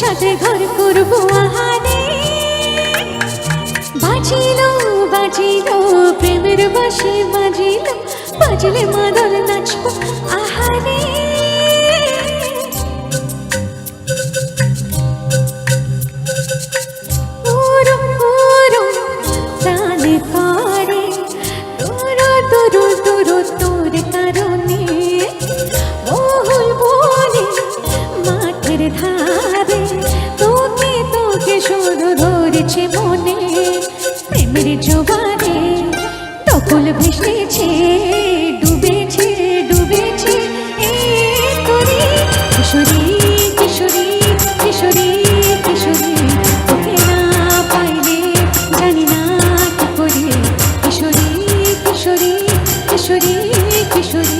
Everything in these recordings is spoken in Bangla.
সাথে ঘর করব আহারে বাজিল বাজিল প্রেমের বাসি বাজিল বাজিলে মাদল নাচবো আহারে ওরো জোবানে ভেসেছে, ডুবেছে ডুবেছে। কিশোরী কিশোরী কিশোরী না পাইলে জানি না কি করে। কিশোরী কিশোরী কিশোরী কিশোরী।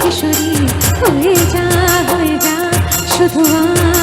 কিশোরী হয়ে যা হয়ে যা শুধু আর